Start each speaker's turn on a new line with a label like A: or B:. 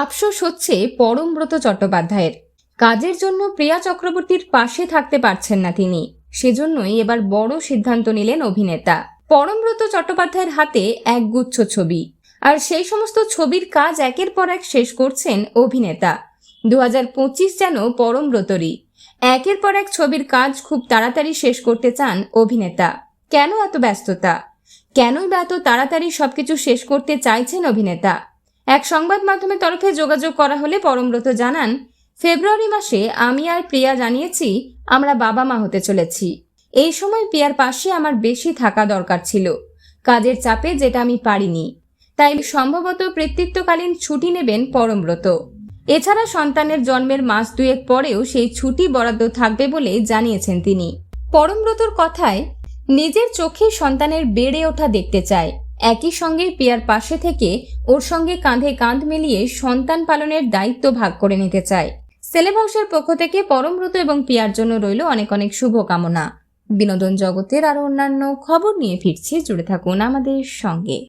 A: আফসোস হচ্ছে পরমব্রত চট্টোপাধ্যায়ের। কাজের জন্য প্রিয়া চক্রবর্তীর পাশে থাকতে পারছেন না তিনি। সেজন্যই এবার বড় সিদ্ধান্ত নিলেন অভিনেতা। পরমব্রত চট্টোপাধ্যায়ের হাতে একগুচ্ছ ছবি। আর সেই সমস্ত ছবির কাজ একের পর এক শেষ করছেন অভিনেতা। দু হাজার পঁচিশ যেন পরমব্রতরই। একের পর এক ছবির কাজ খুব তাড়াতাড়ি শেষ করতে চান অভিনেতা। কেন এত ব্যস্ততা? কেনই বা এত তাড়াতাড়ি সবকিছু শেষ করতে চাইছেন অভিনেতা? এক সংবাদ মাধ্যমের তরফে যোগাযোগ করা হলে পরমব্রত জানান, ফেব্রুয়ারি মাসে আমি আর প্রিয়া জানিয়েছি, আমরা বাবা মা হতে চলেছি। এই সময় প্রিয়ার পাশে আমার বেশি থাকা দরকার ছিল। কাজের চাপে যেটা আমি পারিনি। তাই সম্ভবত কৃতিত্বকালীন ছুটি নেবেন পরমব্রত। এছাড়া সন্তানের জন্মের মাস দুয়েক পরেও সেই ছুটি বরাদ্দ থাকবে বলে জানিয়েছেন তিনি। পরমব্রতর কথায়, নিজের চোখে সন্তানের বেড়ে ওঠা দেখতে চায়। একই সঙ্গে পিয়ার পাশে থেকে ওর সঙ্গে কাঁধে কাঁধ মিলিয়ে সন্তান পালনের দায়িত্ব ভাগ করে নিতে চায়। সেলেবংশের পক্ষ থেকে পরমব্রত এবং পিয়ার জন্য রইল অনেক অনেক শুভকামনা। বিনোদন জগতের আরও অন্যান্য খবর নিয়ে ফিরছি, জুড়ে থাকুন আমাদের সঙ্গে।